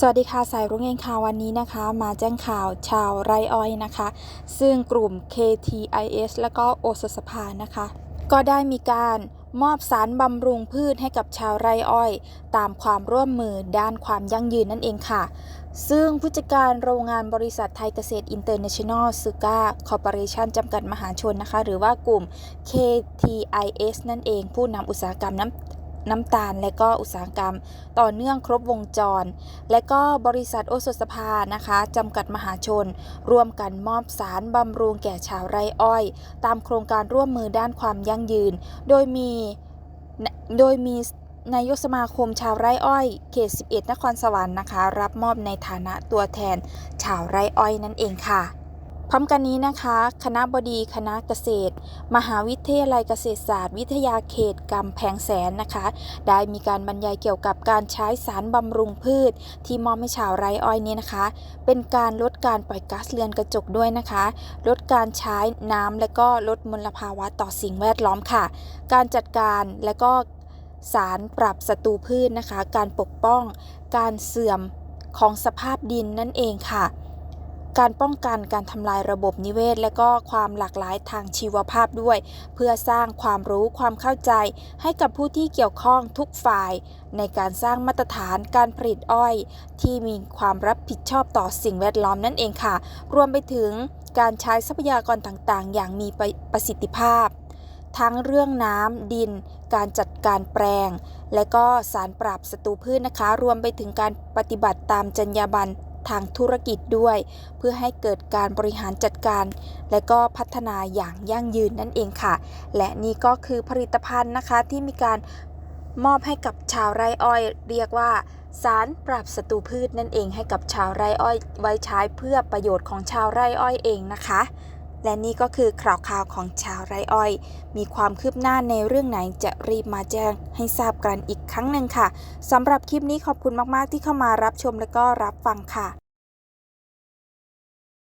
สวัสดีค่ะสายรุ้งเองค่ะวันนี้นะคะ มาแจ้งข่าวชาวไรอ้อยนะคะ ซึ่งกลุ่ม KTIS และก็โอสสภานะคะ ก็ได้มีการมอบสารบำรุงพืชให้กับชาวไรอ้อย ตามความร่วมมือด้านความยั่งยืนนั่นเองค่ะ ซึ่งผู้จัดการโรงงานบริษัทไทยเกษตรอินเตอร์เนชั่นแนลซูก้าคอร์ปอเรชันจำกัดมหาชนนะคะ หรือว่ากลุ่ม KTIS นั่นเองผู้นำอุตสาหกรรมน้ำ น้ำตาล และก็อุตสาหกรรม ต่อเนื่องครบวงจร และก็บริษัทโอสถสภานะคะจำกัดมหาชน ร่วมกันมอบสารบำรุงแก่ชาวไร่อ้อย ตามโครงการร่วมมือด้านความยั่งยืน โดยมีโดยมีนายกสมาคมชาวไร่อ้อย เขต 11 นครสวรรค์นะคะ รับมอบในฐานะตัวแทน ชาวไร่อ้อยนั่นเองค่ะ พร้อมกันนี้นะคะ คณะบดีคณะเกษตร มหาวิทยาลัยเกษตรศาสตร์ วิทยาเขตกำแพงแสนนะคะ ได้มีการบรรยายเกี่ยวกับการใช้สารบำรุงพืช ที่มอบให้ชาวไร่อ้อยนี้นะคะ เป็นการลดการปล่อยก๊าซเรือนกระจกด้วยนะคะ ลดการใช้น้ำและก็ลดมลภาวะต่อสิ่งแวดล้อมค่ะ การจัดการและก็สารปรับศัตรูพืชนะคะ การปกป้อง การเสื่อมของสภาพดินนั่นเองค่ะ การป้องกันการทำลายระบบนิเวศ และก็ความหลากหลายทางชีวภาพด้วย เพื่อสร้างความรู้ความเข้าใจ ให้กับผู้ที่เกี่ยวข้องทุกฝ่าย ในการสร้างมาตรฐานการผลิตอ้อย ที่มีความรับผิดชอบต่อสิ่งแวดล้อมนั่นเองค่ะ รวมไปถึงการใช้ทรัพยากรต่างๆ อย่างมีประสิทธิภาพ ทั้งเรื่องน้ำดิน การจัดการแปลง และก็สารปราบศัตรูพืชนะคะ รวมไปถึงการปฏิบัติตามจรรยาบรรณ ทางธุรกิจด้วย เพื่อให้เกิดการบริหารจัดการ และก็พัฒนาอย่างยั่งยืนนั่นเองค่ะ และนี่ก็คือผลิตภัณฑ์นะคะที่มีการมอบให้กับชาวไร่อ้อย เรียกว่าสารปราบศัตรูพืชนั่นเองให้กับชาวไร่อ้อย ไว้ใช้เพื่อประโยชน์ของชาวไร่อ้อยเองนะคะ และนี่ก็คือข่าวข่าวของชาวไร่อ้อย มีความคืบหน้าในเรื่องไหนจะรีบมาแจ้งให้ทราบกันอีกครั้งหนึ่งค่ะสำหรับคลิปนี้ขอบคุณมากๆที่เข้ามารับชมและก็รับฟังค่ะ